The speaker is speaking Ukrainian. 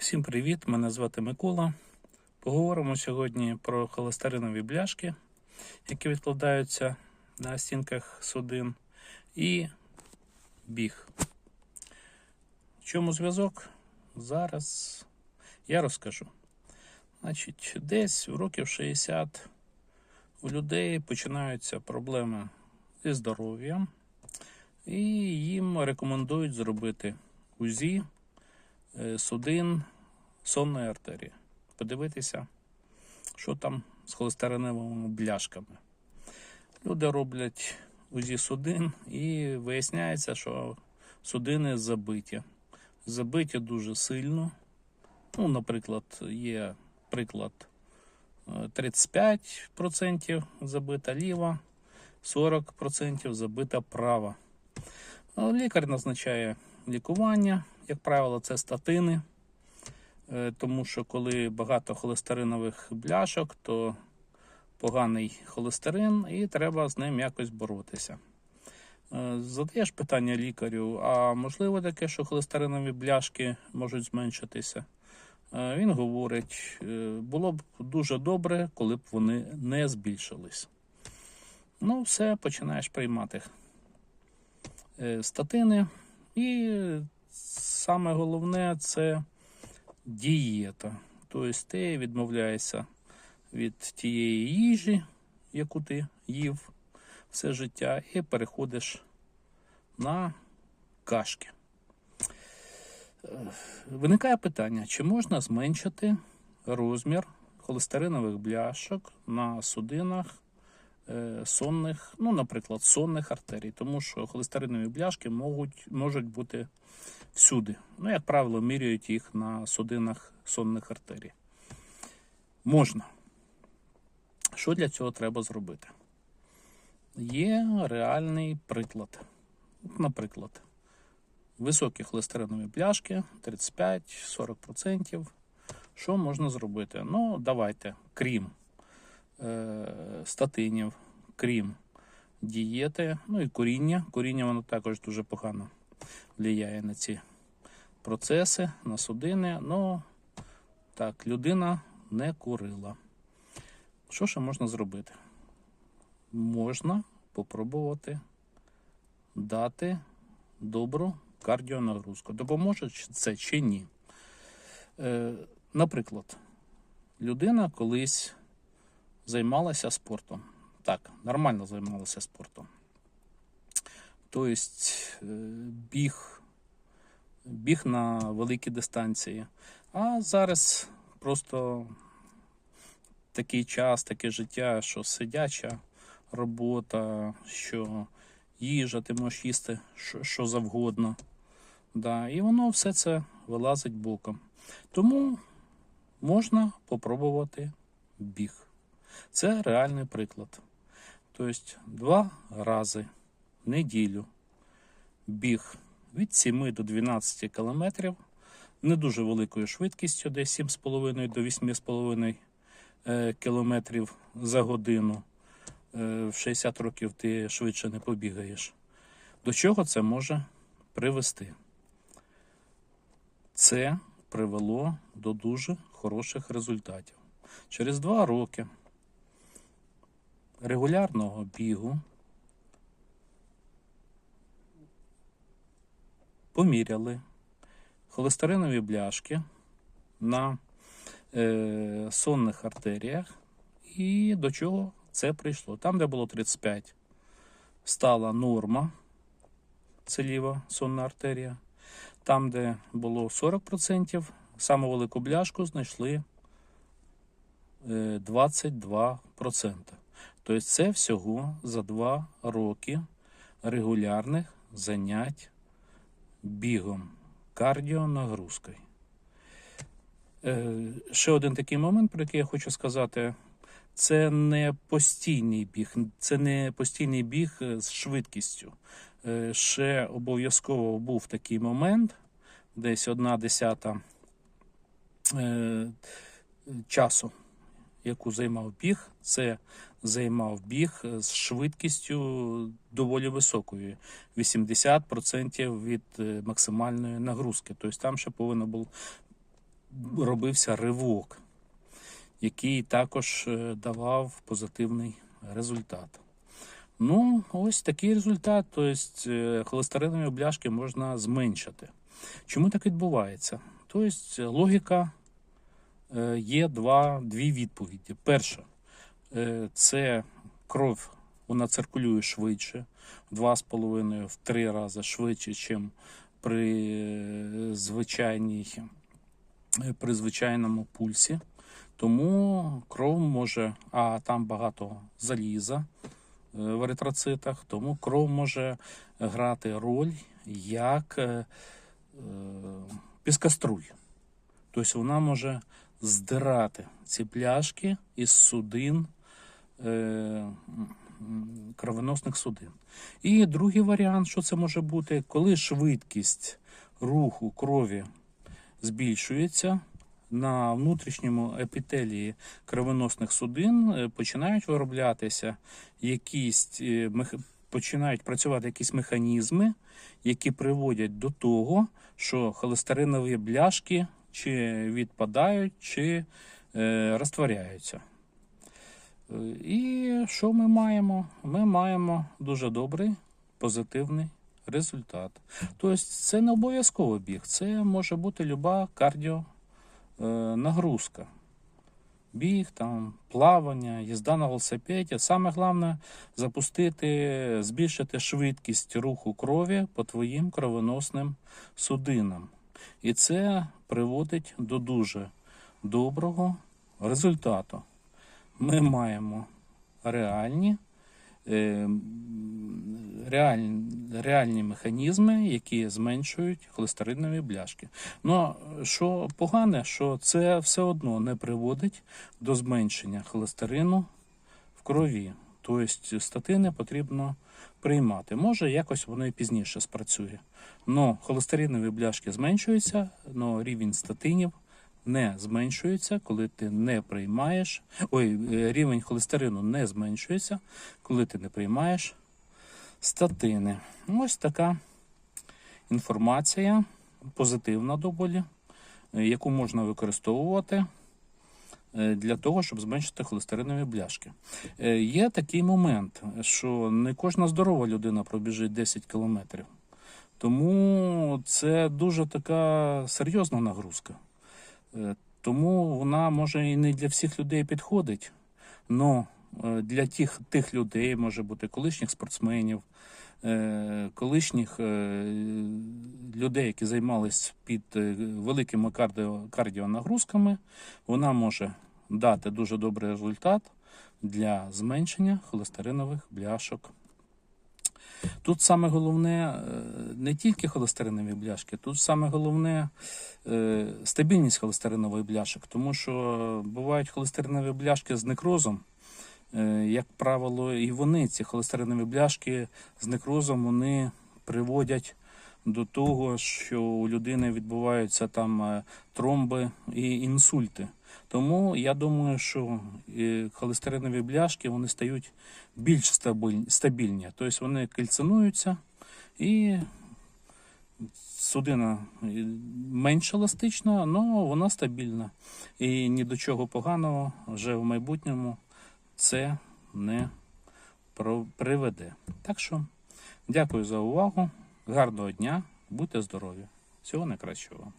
Всім привіт! Мене звати Микола. Поговоримо сьогодні про холестеринові бляшки, які відкладаються на стінках судин, і біг. В чому зв'язок? Зараз я розкажу. Значить, десь в років 60 у людей починаються проблеми зі здоров'ям, і їм рекомендують зробити УЗІ судин сонної артерії. Подивитися, що там з холестериновими бляшками. Люди роблять УЗІ судин і виясняється, що судини забиті. Забиті дуже сильно. Ну, наприклад, є приклад е, 35% забита ліва, 40% забита права. Лікар назначає лікування, як правило, це статини, Е, тому що коли багато холестеринових бляшок, то поганий холестерин і треба з ним якось боротися. Е, Задаєш питання лікарю, а можливо таке, що холестеринові бляшки можуть зменшитися? Е, Він говорить, було б дуже добре, коли б вони не збільшились. Ну, все, починаєш приймати статини. І саме головне це дієта. Тобто ти відмовляєшся від тієї їжі, яку ти їв все життя, і переходиш на кашки. Виникає питання, чи можна зменшити розмір холестеринових бляшок на судинах сонних, ну, наприклад, сонних артерій, тому що холестеринові бляшки можуть, можуть бути всюди. Ну, як правило, міряють їх на судинах сонних артерій. Можна. Що для цього треба зробити? Є реальний приклад. Наприклад, високі холестеринові пляшки 35-40%. Що можна зробити? Ну, давайте, крім е, статинів, крім дієти, ну і коріння. Коріння воно також дуже погано впливає на ці процеси, на судини. Ну, так, людина не курила. Що ще можна зробити? Можна попробувати дати добру кардіонагрузку. Допоможе це чи ні? Е, наприклад, людина колись займалася спортом. Так, нормально займалася спортом. Тобто е, біг, біг на великі дистанції. А зараз просто такий час, таке життя, що сидяча робота, що їжа, ти можеш їсти що, що завгодно. Да, і воно все це вилазить боком. Тому можна попробувати біг. Це реальний приклад. Тобто два рази в неділю біг від 7 до 12 кілометрів, не дуже великою швидкістю, десь 7,5 до 8,5 е, кілометрів за годину. Е, В 60 років ти швидше не побігаєш. До чого це може привести? Це привело до дуже хороших результатів. Через два роки регулярного бігу поміряли холестеринові бляшки на е, сонних артеріях, і до чого це прийшло. Там, де було 35, стала норма, це ліва сонна артерія. Там, де було 40%, саму велику бляшку знайшли е, 22%. Тобто це всього за 2 роки регулярних занять бігом, кардіонагрузкою. Е, Ще один такий момент, про який я хочу сказати, це не постійний біг, це не постійний біг е, з швидкістю. Е, Ще обов'язково був такий момент, десь одна десята часу, яку займав біг, це займав біг з швидкістю доволі високою 80% від е, максимальної нагрузки. Тобто там ще повинно було робився ривок, який також е, давав позитивний результат. Ну, ось такий результат. Тобто е, холестеринові бляшки можна зменшити. Чому так відбувається? Тобто логіка е, є два, дві відповіді. Перша е, це кров, вона циркулює швидше, в 2,5 в 3 рази швидше, ніж при е, звичайній е, при звичайному пульсі. Тому кров може, а там багато заліза е, в еритроцитах, тому кров може грати роль як е, е, піскоструй. Тобто вона може здирати ці пляшки із судин, е, кровоносних судин. І другий варіант, що це може бути, коли швидкість руху крові збільшується, на внутрішньому епітелії кровоносних судин е, починають вироблятися якісь е, починають працювати якісь механізми, які приводять до того, що холестеринові бляшки чи відпадають, чи е, розтворяються. Е, І що ми маємо? Ми маємо дуже добрий позитивний результат. Тобто це не обов'язково біг, це може бути люба кардіо е. Біг, там, плавання, їзда на велосипеді. Саме головне запустити, збільшити швидкість руху крові по твоїм кровоносним судинам. І це приводить до дуже доброго результату. Ми маємо реальні, е, реальні, реальні механізми, які зменшують холестеринові бляшки. Ну, що погане, що це все одно не приводить до зменшення холестерину в крові. Тобто статини потрібно приймати. Може, якось воно і пізніше спрацює. Но холестеринові бляшки зменшуються, але рівень статинів не зменшується, коли ти не приймаєш. Ой, е, рівень холестерину не зменшується, коли ти не приймаєш статини. Ось така інформація, позитивна доволі, е, яку можна використовувати для того, щоб зменшити холестеринові бляшки. Е, Є такий момент, що не кожна здорова людина пробіжить 10 кілометрів. Тому це дуже така серйозна нагрузка. Е, Тому вона може і не для всіх людей підходить. але для тих, тих людей, може бути колишніх спортсменів, е, колишніх е, людей, які займались під е, великими кардіонагрузками, вона може дати дуже добрий результат для зменшення холестеринових бляшок. Тут саме головне е, не тільки холестеринові бляшки, тут саме головне е, стабільність холестеринових бляшок, тому що бувають холестеринові бляшки з некрозом. Е, Як правило, і вони, ці холестеринові бляшки з некрозом, вони приводять до того, що у людини відбуваються там е, тромби і інсульти. Тому я думаю, що е, холестеринові бляшки вони стають більш стабільні. Тобто вони кальцинуються і судина менш еластична, але вона стабільна. І ні до чого поганого вже в майбутньому це не приведе. Так що дякую за увагу. Гарного дня, будьте здорові. Всього найкращого вам.